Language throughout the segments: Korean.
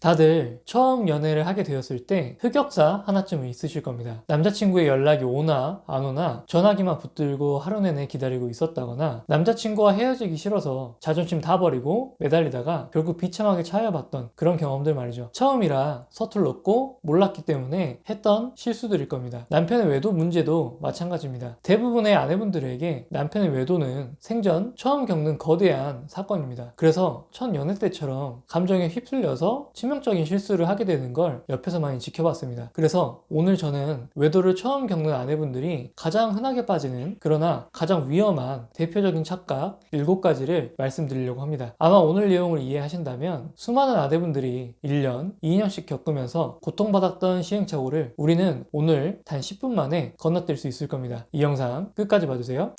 다들 처음 연애를 하게 되었을 때 흑역사 하나쯤은 있으실 겁니다. 남자친구의 연락이 오나 안 오나 전화기만 붙들고 하루 내내 기다리고 있었다거나 남자친구와 헤어지기 싫어서 자존심 다 버리고 매달리다가 결국 비참하게 차여봤던 그런 경험들 말이죠. 처음이라 서툴렀고 몰랐기 때문에 했던 실수들일 겁니다. 남편의 외도 문제도 마찬가지입니다. 대부분의 아내분들에게 남편의 외도는 생전 처음 겪는 거대한 사건입니다. 그래서 첫 연애 때처럼 감정에 휩쓸려서 치명적인 실수를 하게 되는 걸 옆에서 많이 지켜봤습니다. 그래서 오늘 저는 외도를 처음 겪는 아내분들이 가장 흔하게 빠지는 그러나 가장 위험한 대표적인 착각 7가지를 말씀드리려고 합니다. 아마 오늘 내용을 이해하신다면 수많은 아내분들이 1년, 2년씩 겪으면서 고통받았던 시행착오를 우리는 오늘 단 10분 만에 건너뛸 수 있을 겁니다. 이 영상 끝까지 봐주세요.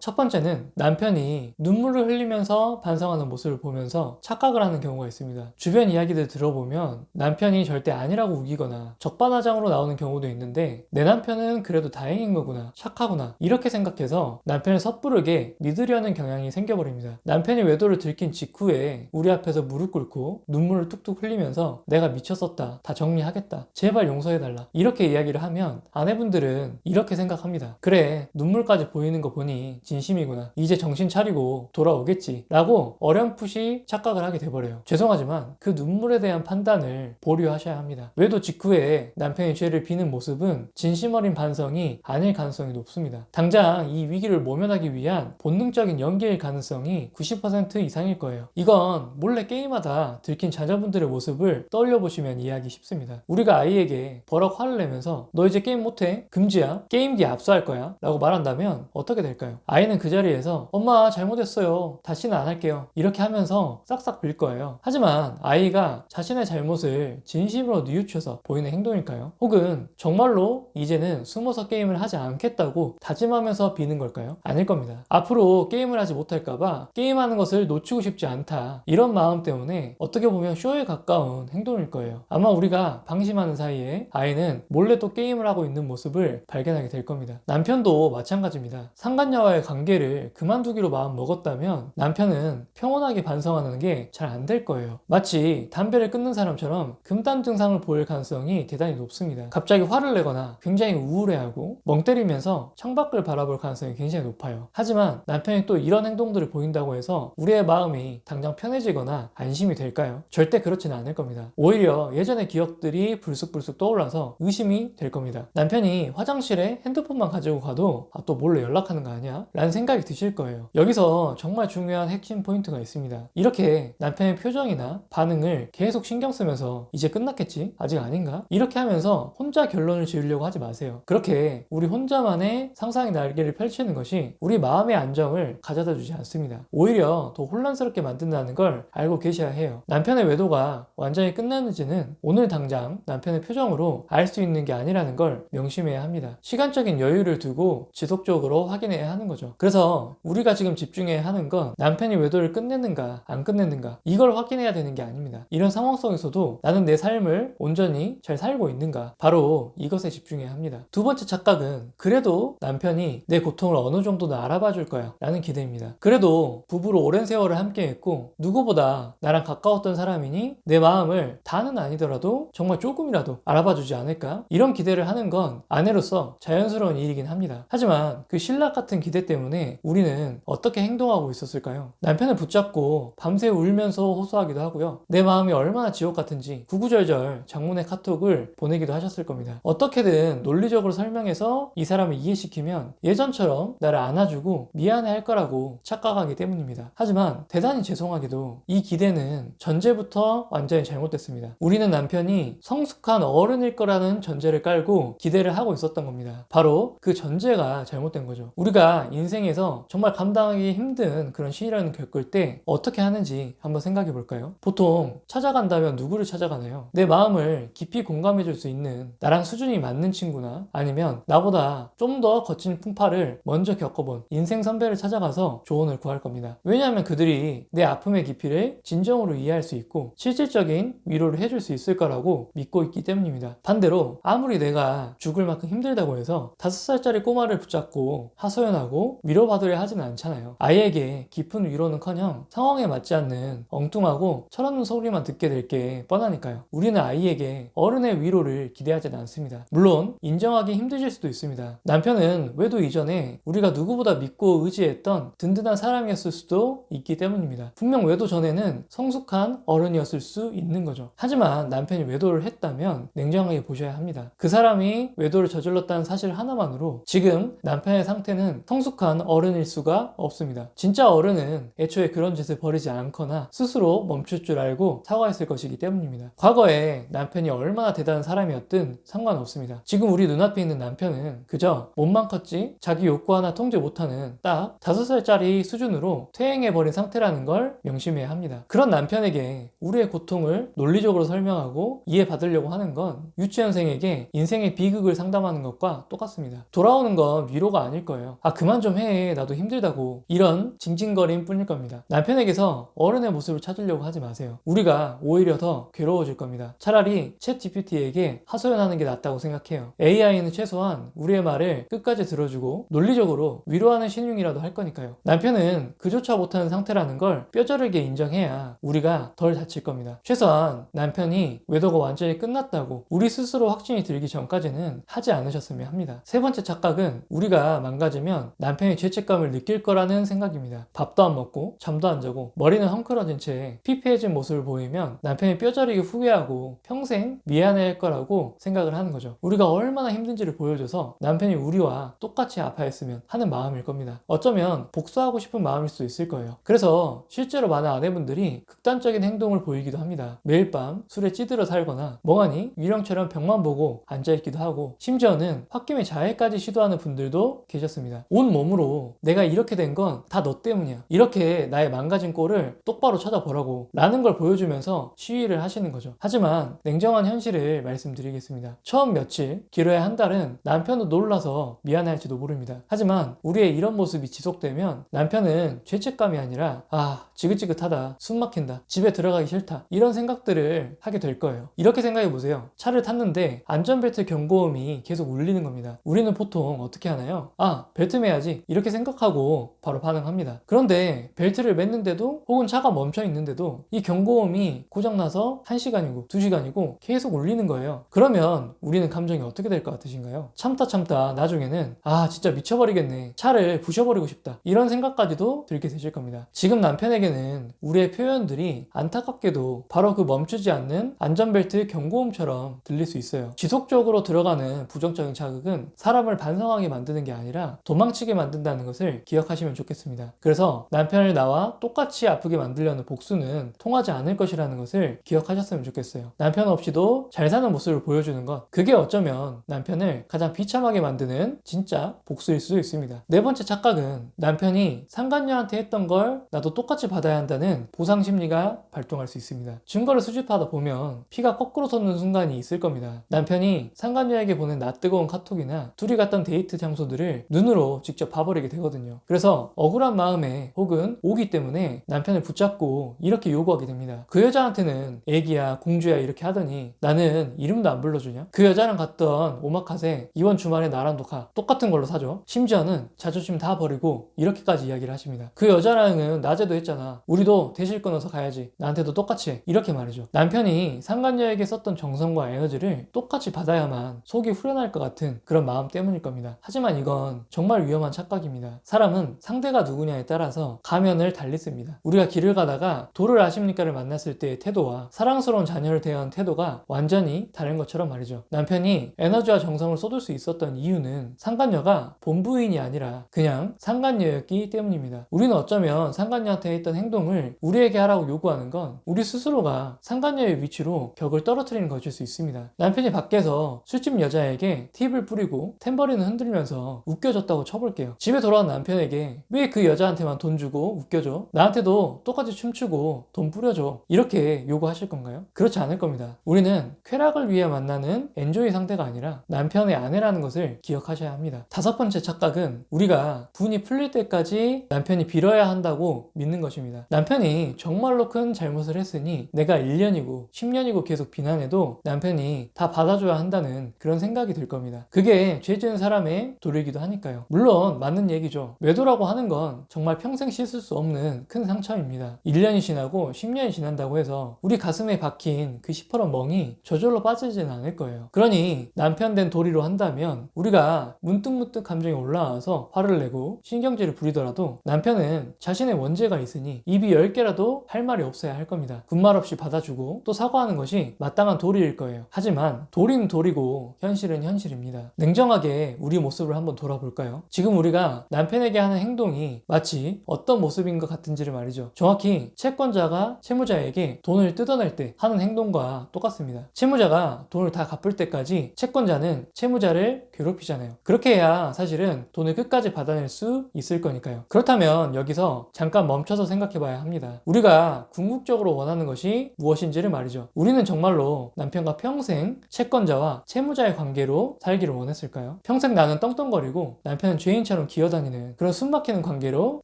첫 번째는 남편이 눈물을 흘리면서 반성하는 모습을 보면서 착각을 하는 경우가 있습니다. 주변 이야기들 들어보면 남편이 절대 아니라고 우기거나 적반하장으로 나오는 경우도 있는데 내 남편은 그래도 다행인 거구나, 착하구나 이렇게 생각해서 남편을 섣부르게 믿으려는 경향이 생겨버립니다. 남편이 외도를 들킨 직후에 우리 앞에서 무릎 꿇고 눈물을 뚝뚝 흘리면서 내가 미쳤었다, 다 정리하겠다, 제발 용서해달라 이렇게 이야기를 하면 아내분들은 이렇게 생각합니다. 그래 눈물까지 보이는 거 보니 진심이구나. 이제 정신 차리고 돌아오겠지. 라고 어렴풋이 착각을 하게 돼버려요. 죄송하지만 그 눈물에 대한 판단을 보류하셔야 합니다. 외도 직후에 남편의 죄를 비는 모습은 진심 어린 반성이 아닐 가능성이 높습니다. 당장 이 위기를 모면하기 위한 본능적인 연기일 가능성이 90% 이상일 거예요. 이건 몰래 게임하다 들킨 자녀분들의 모습을 떠올려 보시면 이해하기 쉽습니다. 우리가 아이에게 버럭 화를 내면서 너 이제 게임 못해? 금지야? 게임기 압수할 거야? 라고 말한다면 어떻게 될까요? 아이 는 그 자리에서 엄마 잘못했어요. 다시는 안 할게요. 이렇게 하면서 싹싹 빌 거예요. 하지만 아이가 자신의 잘못을 진심으로 뉘우쳐서 보이는 행동일까요? 혹은 정말로 이제는 숨어서 게임을 하지 않겠다고 다짐하면서 비는 걸까요? 아닐 겁니다. 앞으로 게임을 하지 못할까봐 게임하는 것을 놓치고 싶지 않다. 이런 마음 때문에 어떻게 보면 쇼에 가까운 행동일 거예요. 아마 우리가 방심하는 사이에 아이는 몰래 또 게임을 하고 있는 모습을 발견하게 될 겁니다. 남편도 마찬가지입니다. 상간녀와의 관계를 그만두기로 마음 먹었다면 남편은 평온하게 반성하는 게 잘 안 될 거예요. 마치 담배를 끊는 사람처럼 금단 증상을 보일 가능성이 대단히 높습니다. 갑자기 화를 내거나 굉장히 우울해하고 멍 때리면서 창밖을 바라볼 가능성이 굉장히 높아요. 하지만 남편이 또 이런 행동들을 보인다고 해서 우리의 마음이 당장 편해지거나 안심이 될까요? 절대 그렇지는 않을 겁니다. 오히려 예전의 기억들이 불쑥불쑥 떠올라서 의심이 될 겁니다. 남편이 화장실에 핸드폰만 가지고 가도 아, 또 몰래 연락하는 거 아니야? 라는 생각이 드실 거예요. 여기서 정말 중요한 핵심 포인트가 있습니다. 이렇게 남편의 표정이나 반응을 계속 신경 쓰면서 이제 끝났겠지? 아직 아닌가? 이렇게 하면서 혼자 결론을 지으려고 하지 마세요. 그렇게 우리 혼자만의 상상의 날개를 펼치는 것이 우리 마음의 안정을 가져다 주지 않습니다. 오히려 더 혼란스럽게 만든다는 걸 알고 계셔야 해요. 남편의 외도가 완전히 끝났는지는 오늘 당장 남편의 표정으로 알 수 있는 게 아니라는 걸 명심해야 합니다. 시간적인 여유를 두고 지속적으로 확인해야 하는 거죠. 그래서 우리가 지금 집중해야 하는 건 남편이 외도를 끝냈는가 안 끝냈는가 이걸 확인해야 되는 게 아닙니다. 이런 상황 속에서도 나는 내 삶을 온전히 잘 살고 있는가 바로 이것에 집중해야 합니다. 두 번째 착각은 그래도 남편이 내 고통을 어느 정도는 알아봐 줄 거야 라는 기대입니다. 그래도 부부로 오랜 세월을 함께 했고 누구보다 나랑 가까웠던 사람이니 내 마음을 다는 아니더라도 정말 조금이라도 알아봐 주지 않을까 이런 기대를 하는 건 아내로서 자연스러운 일이긴 합니다. 하지만 그 신락 같은 기대 때문에 우리는 어떻게 행동하고 있었을까요? 남편을 붙잡고 밤새 울면서 호소하기도 하고요. 내 마음이 얼마나 지옥 같은지 구구절절 장문의 카톡을 보내기도 하셨을 겁니다. 어떻게든 논리적으로 설명해서 이 사람을 이해시키면 예전처럼 나를 안아주고 미안해 할 거라고 착각하기 때문입니다. 하지만 대단히 죄송하게도 이 기대는 전제부터 완전히 잘못됐습니다. 우리는 남편이 성숙한 어른일 거라는 전제를 깔고 기대를 하고 있었던 겁니다. 바로 그 전제가 잘못된 거죠. 우리가 인 생에서 정말 감당하기 힘든 그런 시련을 겪을 때 어떻게 하는지 한번 생각해 볼까요? 보통 찾아간다면 누구를 찾아가나요? 내 마음을 깊이 공감해 줄 수 있는 나랑 수준이 맞는 친구나 아니면 나보다 좀 더 거친 풍파를 먼저 겪어본 인생 선배를 찾아가서 조언을 구할 겁니다. 왜냐하면 그들이 내 아픔의 깊이를 진정으로 이해할 수 있고 실질적인 위로를 해줄 수 있을 거라고 믿고 있기 때문입니다. 반대로 아무리 내가 죽을 만큼 힘들다고 해서 다섯 살짜리 꼬마를 붙잡고 하소연하고 위로받으려 하지는 않잖아요. 아이에게 깊은 위로는커녕 상황에 맞지 않는 엉뚱하고 철없는 소리만 듣게 될 게 뻔하니까요. 우리는 아이에게 어른의 위로를 기대하지는 않습니다. 물론 인정하기 힘드실 수도 있습니다. 남편은 외도 이전에 우리가 누구보다 믿고 의지했던 든든한 사람이었을 수도 있기 때문입니다. 분명 외도 전에는 성숙한 어른이었을 수 있는 거죠. 하지만 남편이 외도를 했다면 냉정하게 보셔야 합니다. 그 사람이 외도를 저질렀다는 사실 하나만으로 지금 남편의 상태는 성숙한 어른일 수가 없습니다. 진짜 어른은 애초에 그런 짓을 벌이지 않거나 스스로 멈출 줄 알고 사과했을 것이기 때문입니다. 과거에 남편이 얼마나 대단한 사람이었든 상관없습니다. 지금 우리 눈앞에 있는 남편은 그저 몸만 컸지 자기 욕구 하나 통제 못하는 딱 5살짜리 수준으로 퇴행해버린 상태라는 걸 명심해야 합니다. 그런 남편에게 우리의 고통을 논리적으로 설명하고 이해받으려고 하는 건 유치원생에게 인생의 비극을 상담하는 것과 똑같습니다. 돌아오는 건 위로가 아닐 거예요. 아, 그만 좀 해. 나도 힘들다고. 이런 징징거림 뿐일 겁니다. 남편에게서 어른의 모습을 찾으려고 하지 마세요. 우리가 오히려 더 괴로워질 겁니다. 차라리 챗 GPT에게 하소연하는 게 낫다고 생각해요. AI는 최소한 우리의 말을 끝까지 들어주고 논리적으로 위로하는 신용이라도 할 거니까요. 남편은 그조차 못하는 상태라는 걸 뼈저리게 인정해야 우리가 덜 다칠 겁니다. 최소한 남편이 외도가 완전히 끝났다고 우리 스스로 확신이 들기 전까지는 하지 않으셨으면 합니다. 세 번째 착각은 우리가 망가지면 남편 이 죄책감을 느낄 거라는 생각입니다. 밥도 안 먹고 잠도 안 자고 머리는 헝클어진 채 피폐해진 모습을 보이면 남편이 뼈저리게 후회하고 평생 미안해할 거라고 생각을 하는 거죠. 우리가 얼마나 힘든지를 보여줘서 남편이 우리와 똑같이 아파했으면 하는 마음일 겁니다. 어쩌면 복수하고 싶은 마음일 수 있을 거예요. 그래서 실제로 많은 아내분들이 극단적인 행동을 보이기도 합니다. 매일 밤 술에 찌들어 살거나 멍하니 유령처럼 벽만 보고 앉아있기도 하고 심지어는 홧김에 자해까지 시도하는 분들도 계셨습니다. 온몸 으로 내가 이렇게 된 건 다 너 때문이야. 이렇게 나의 망가진 꼴을 똑바로 찾아보라고 라는 걸 보여주면서 시위를 하시는 거죠. 하지만 냉정한 현실을 말씀드리겠습니다. 처음 며칠, 길어야 한 달은 남편도 놀라서 미안할지도 모릅니다. 하지만 우리의 이런 모습이 지속되면 남편은 죄책감이 아니라 아 지긋지긋하다 숨 막힌다 집에 들어가기 싫다 이런 생각들을 하게 될 거예요. 이렇게 생각해 보세요. 차를 탔는데 안전벨트 경고음이 계속 울리는 겁니다. 우리는 보통 어떻게 하나요? 아 벨트 매야지 이렇게 생각하고 바로 반응합니다. 그런데 벨트를 맸는데도 혹은 차가 멈춰 있는데도 이 경고음이 고장나서 1시간이고 2시간이고 계속 울리는 거예요. 그러면 우리는 감정이 어떻게 될 것 같으신가요? 참다 참다 나중에는 아 진짜 미쳐버리겠네. 차를 부셔버리고 싶다. 이런 생각까지도 들게 되실 겁니다. 지금 남편에게 는 우리의 표현들이 안타깝게도 바로 그 멈추지 않는 안전벨트 경고음처럼 들릴 수 있어요. 지속적으로 들어가는 부정적인 자극은 사람을 반성하게 만드는 게 아니라 도망치게 만든다는 것을 기억하시면 좋겠습니다. 그래서 남편을 나와 똑같이 아프게 만들려는 복수는 통하지 않을 것이라는 것을 기억하셨으면 좋겠어요. 남편 없이도 잘 사는 모습을 보여주는 것, 그게 어쩌면 남편을 가장 비참하게 만드는 진짜 복수일 수도 있습니다. 네 번째 착각은 남편이 상간녀한테 했던 걸 나도 똑같이 받아야 한다는 보상 심리가 발동할 수 있습니다. 증거를 수집하다 보면 피가 거꾸로 솟는 순간이 있을 겁니다. 남편이 상간녀에게 보낸 낯뜨거운 카톡이나 둘이 갔던 데이트 장소들을 눈으로 직접 봐버리게 되거든요. 그래서 억울한 마음에 혹은 오기 때문에 남편을 붙잡고 이렇게 요구하게 됩니다. 그 여자한테는 애기야 공주야 이렇게 하더니 나는 이름도 안 불러주냐? 그 여자랑 갔던 오마카세 이번 주말에 나랑도 가 똑같은 걸로 사줘. 심지어는 자존심 다 버리고 이렇게까지 이야기를 하십니다. 그 여자랑은 낮에도 했잖아. 우리도 대실 끊어서 가야지. 나한테도 똑같이 해. 이렇게 말이죠. 남편이 상간녀에게 썼던 정성과 에너지를 똑같이 받아야만 속이 후련할 것 같은 그런 마음 때문일 겁니다. 하지만 이건 정말 위험한 착각입니다. 사람은 상대가 누구냐에 따라서 가면을 달리 씁니다. 우리가 길을 가다가 도를 아십니까를 만났을 때의 태도와 사랑스러운 자녀를 대하는 태도가 완전히 다른 것처럼 말이죠. 남편이 에너지와 정성을 쏟을 수 있었던 이유는 상간녀가 본부인이 아니라 그냥 상간녀였기 때문입니다. 우리는 어쩌면 상간녀한테 했던 행동을 우리에게 하라고 요구하는 건 우리 스스로가 상간녀의 위치로 격을 떨어뜨리는 것일 수 있습니다. 남편이 밖에서 술집 여자에게 팁을 뿌리고 탬버린을 흔들면서 웃겨줬다고 쳐볼게요. 집에 돌아온 남편에게 왜 그 여자한테만 돈 주고 웃겨줘? 나한테도 똑같이 춤추고 돈 뿌려줘. 이렇게 요구하실 건가요? 그렇지 않을 겁니다. 우리는 쾌락을 위해 만나는 엔조이 상대가 아니라 남편의 아내라는 것을 기억하셔야 합니다. 다섯 번째 착각은 우리가 분이 풀릴 때까지 남편이 빌어야 한다고 믿는 것입니다. 것입니다. 남편이 정말로 큰 잘못을 했으니 내가 1년이고 10년이고 계속 비난해도 남편이 다 받아줘야 한다는 그런 생각이 들 겁니다. 그게 죄 지은 사람의 도리이기도 하니까요. 물론 맞는 얘기죠. 외도라고 하는 건 정말 평생 씻을 수 없는 큰 상처입니다. 1년이 지나고 10년이 지난다고 해서 우리 가슴에 박힌 그 시퍼런 멍이 저절로 빠지지는 않을 거예요. 그러니 남편 된 도리로 한다면 우리가 문득문득 감정이 올라와서 화를 내고 신경질을 부리더라도 남편은 자신의 원죄가 있으니 입이 10개라도 할 말이 없어야 할 겁니다. 군말 없이 받아주고 또 사과하는 것이 마땅한 도리일 거예요. 하지만 도리는 도리고 현실은 현실입니다. 냉정하게 우리 모습을 한번 돌아볼까요? 지금 우리가 남편에게 하는 행동이 마치 어떤 모습인 것 같은지를 말이죠. 정확히 채권자가 채무자에게 돈을 뜯어낼 때 하는 행동과 똑같습니다. 채무자가 돈을 다 갚을 때까지 채권자는 채무자를 괴롭히잖아요. 그렇게 해야 사실은 돈을 끝까지 받아낼 수 있을 거니까요. 그렇다면 여기서 잠깐 멈춰서 생각 해 봐야 합니다. 우리가 궁극적으로 원하는 것이 무엇인지를 말이죠. 우리는 정말로 남편과 평생 채권자와 채무자의 관계로 살기를 원했을까요? 평생 나는 떵떵거리고 남편은 죄인처럼 기어다니는 그런 숨막히는 관계로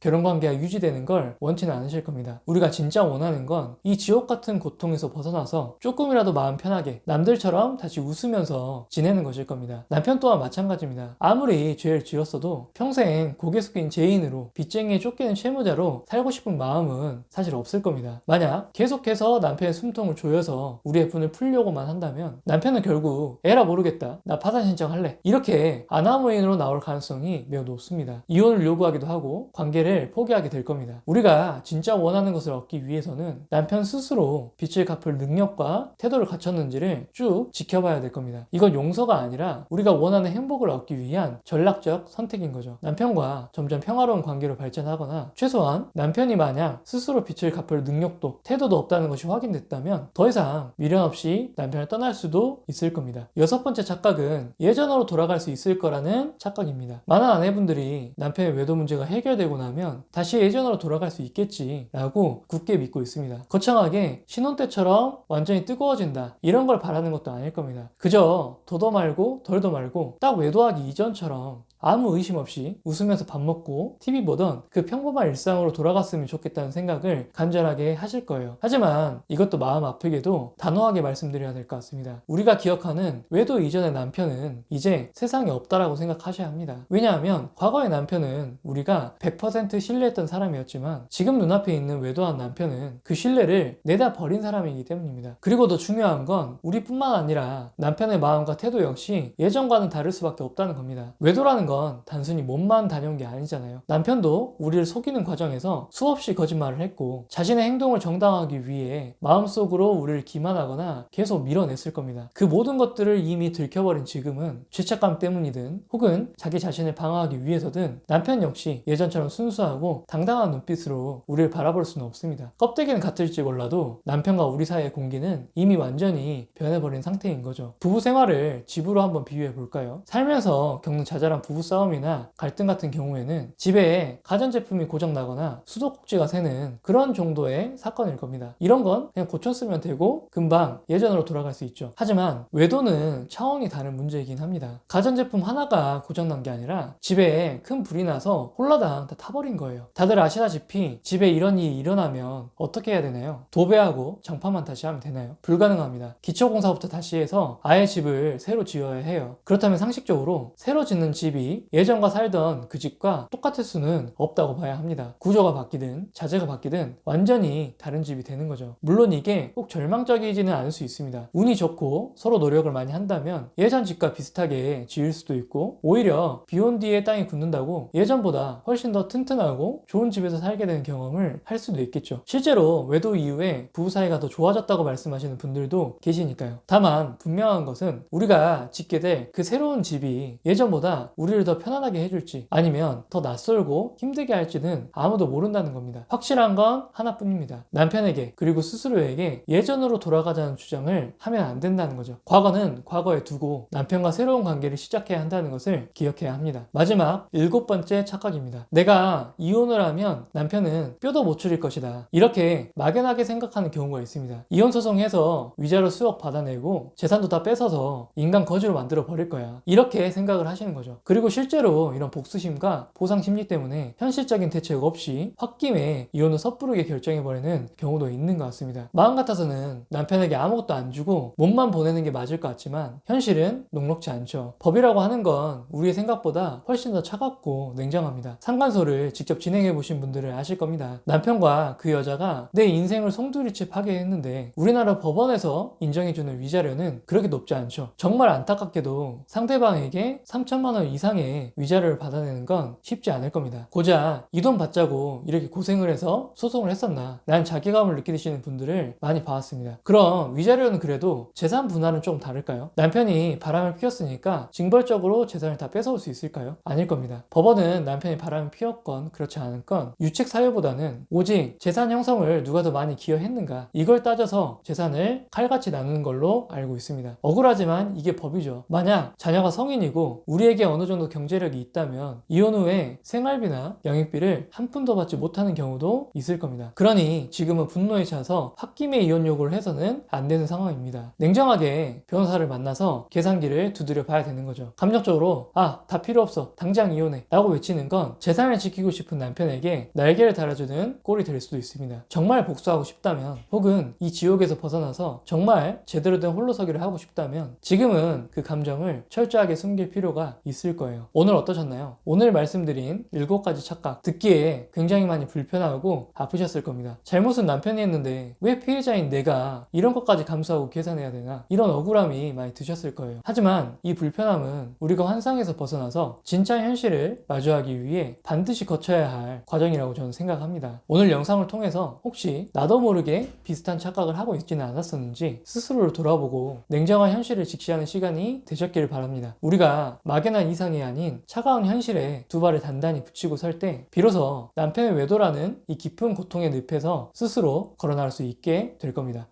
결혼 관계가 유지되는 걸 원치는 않으실 겁니다. 우리가 진짜 원하는 건 이 지옥 같은 고통에서 벗어나서 조금이라도 마음 편하게 남들처럼 다시 웃으면서 지내는 것일 겁니다. 남편 또한 마찬가지입니다. 아무리 죄를 지었어도 평생 고개 숙인 죄인으로 빚쟁이에 쫓기는 채무자로 살고 싶은 마음 은 사실 없을 겁니다. 만약 계속해서 남편의 숨통을 조여서 우리의 분을 풀려고만 한다면 남편은 결국 에라 모르겠다. 나 파산 신청할래. 이렇게 아나무인으로 나올 가능성이 매우 높습니다. 이혼을 요구하기도 하고 관계를 포기하게 될 겁니다. 우리가 진짜 원하는 것을 얻기 위해서는 남편 스스로 빚을 갚을 능력과 태도를 갖췄는지를 쭉 지켜봐야 될 겁니다. 이건 용서가 아니라 우리가 원하는 행복을 얻기 위한 전략적 선택인 거죠. 남편과 점점 평화로운 관계로 발전하거나 최소한 남편이 만약 스스로 빚을 갚을 능력도 태도도 없다는 것이 확인됐다면 더 이상 미련 없이 남편을 떠날 수도 있을 겁니다. 여섯 번째 착각은 예전으로 돌아갈 수 있을 거라는 착각입니다. 많은 아내분들이 남편의 외도 문제가 해결되고 나면 다시 예전으로 돌아갈 수 있겠지라고 굳게 믿고 있습니다. 거창하게 신혼 때처럼 완전히 뜨거워진다 이런 걸 바라는 것도 아닐 겁니다. 그저 도도 말고 덜도 말고 딱 외도하기 이전처럼 아무 의심 없이 웃으면서 밥 먹고 TV 보던 그 평범한 일상으로 돌아갔으면 좋겠다 는 생각을 간절하게 하실 거예요. 하지만 이것도 마음 아프게도 단호하게 말씀드려야 될 것 같습니다. 우리가 기억하는 외도 이전의 남편은 이제 세상에 없다라고 생각하셔야 합니다. 왜냐하면 과거의 남편은 우리가 100% 신뢰했던 사람이었지만 지금 눈앞에 있는 외도한 남편은 그 신뢰를 내다 버린 사람이기 때문입니다. 그리고 더 중요한 건 우리뿐만 아니라 남편의 마음과 태도 역시 예전과는 다를 수밖에 없다는 겁니다. 외도라는 건 단순히 몸만 다녀온 게 아니잖아요. 남편도 우리를 속이는 과정에서 수없이 거짓말을 했고 자신의 행동을 정당하기 위해 마음속으로 우리를 기만하거나 계속 밀어냈을 겁니다. 그 모든 것들을 이미 들켜버린 지금은 죄책감 때문이든 혹은 자기 자신을 방어하기 위해서든 남편 역시 예전처럼 순수하고 당당한 눈빛으로 우리를 바라볼 수는 없습니다. 껍데기는 같을지 몰라도 남편과 우리 사이의 공기는 이미 완전히 변해버린 상태인 거죠. 부부 생활을 집으로 한번 비유해 볼까요? 살면서 겪는 자잘한 부부 싸움이나 갈등 같은 경우에는 집에 가전제품이 고장나거나 수도꼭지 가 새는 그런 정도의 사건일 겁니다. 이런 건 그냥 고쳤으면 되고 금방 예전으로 돌아갈 수 있죠. 하지만 외도는 차원이 다른 문제이긴 합니다. 가전제품 하나가 고장난 게 아니라 집에 큰 불이 나서 홀라당 다 타버린 거예요. 다들 아시다시피 집에 이런 일이 일어나면 어떻게 해야 되나요? 도배하고 장판만 다시 하면 되나요? 불가능합니다. 기초공사부터 다시 해서 아예 집을 새로 지어야 해요. 그렇다면 상식적으로 새로 짓는 집이 예전과 살던 그 집과 똑같을 수는 없다고 봐야 합니다. 구조가 바뀌든 자재가 바뀌든 완전히 다른 집이 되는 거죠. 물론 이게 꼭 절망적이지는 않을 수 있습니다. 운이 좋고 서로 노력을 많이 한다면 예전 집과 비슷하게 지을 수도 있고 오히려 비온 뒤에 땅이 굳는다고 예전보다 훨씬 더 튼튼하고 좋은 집에서 살게 되는 경험을 할 수도 있겠죠. 실제로 외도 이후에 부부 사이가 더 좋아졌다고 말씀하시는 분들도 계시니까요. 다만 분명한 것은 우리가 짓게 될 그 새로운 집이 예전보다 우리를 더 편안하게 해줄지 아니면 더 낯설고 힘들게 할지는 아무도 모른다는 겁니다. 확실한 건 하나뿐입니다. 남편에게 그리고 스스로에게 예전으로 돌아가자는 주장을 하면 안 된다는 거죠. 과거는 과거에 두고 남편과 새로운 관계를 시작해야 한다는 것을 기억해야 합니다. 마지막 일곱 번째 착각입니다. 내가 이혼을 하면 남편은 뼈도 못 추릴 것이다. 이렇게 막연하게 생각하는 경우가 있습니다. 이혼 소송해서 위자료 수억 받아내고 재산도 다 뺏어서 인간 거지로 만들어 버릴 거야. 이렇게 생각을 하시는 거죠. 그리고 실제로 이런 복수심과 보상 심리 때문에 현실적인 대책 없이 홧김에 이혼을 섣부르게 결정해버리는 경우도 있는 것 같습니다. 마음 같아서는 남편에게 아무것도 안 주고 몸만 보내는 게 맞을 것 같지만 현실은 녹록지 않죠. 법이라고 하는 건 우리의 생각보다 훨씬 더 차갑고 냉정합니다. 상간소를 직접 진행해 보신 분들은 아실 겁니다. 남편과 그 여자가 내 인생을 송두리째 파괴했는데 우리나라 법원에서 인정해주는 위자료는 그렇게 높지 않죠. 정말 안타깝게도 상대방에게 3천만 원 이상의 위자료를 받아내는 건 쉽지 않을 겁니다. 고작 이 돈 받자고 이렇게 고생 을 해서 소송을 했었나? 난 자괴감을 느끼시는 분들을 많이 봐왔습니다. 그럼 위자료는 그래도 재산 분할은 좀 다를까요? 남편이 바람을 피웠으니까 징벌적으로 재산을 다 뺏어올 수 있을까요? 아닐 겁니다. 법원은 남편이 바람을 피웠건 그렇지 않은건 유책 사유보다는 오직 재산 형성을 누가 더 많이 기여했는가 이걸 따져서 재산을 칼같이 나누는 걸로 알고 있습니다. 억울하지만 이게 법이죠. 만약 자녀가 성인이고 우리에게 어느 정도 경제력이 있다면 이혼 후에 생활비나 양육비를 한 푼도 받지 못하는 경우 도 있을 겁니다. 그러니 지금은 분노에 차서 홧김에 이혼 요구를 해서는 안 되는 상황입니다. 냉정하게 변호사를 만나서 계산기를 두드려 봐야 되는 거죠. 감정적으로 아, 다 필요 없어. 당장 이혼해. 라고 외치는 건 재산을 지키고 싶은 남편에게 날개를 달아주는 꼴이 될 수도 있습니다. 정말 복수하고 싶다면 혹은 이 지옥에서 벗어나서 정말 제대로 된 홀로서기를 하고 싶다면 지금은 그 감정을 철저하게 숨길 필요가 있을 거예요. 오늘 어떠셨나요? 오늘 말씀드린 7가지 착각 듣기에 굉장히 많이 불편 하고 아프셨을 겁니다. 잘못은 남편이 했는데 왜 피해자인 내가 이런 것까지 감수하고 계산해야 되나 이런 억울함이 많이 드셨을 거예요. 하지만 이 불편함은 우리가 환상에서 벗어나서 진짜 현실을 마주하기 위해 반드시 거쳐야 할 과정이라고 저는 생각합니다. 오늘 영상을 통해서 혹시 나도 모르게 비슷한 착각을 하고 있지는 않았었는지 스스로를 돌아보고 냉정한 현실을 직시하는 시간이 되셨기를 바랍니다. 우리가 막연한 이상이 아닌 차가운 현실에 두 발을 단단히 붙이고 설 때 비로소 남편의 외도라는 이 깊은 고통의 늪에서 스스로 걸어나올 수 있게 될 겁니다.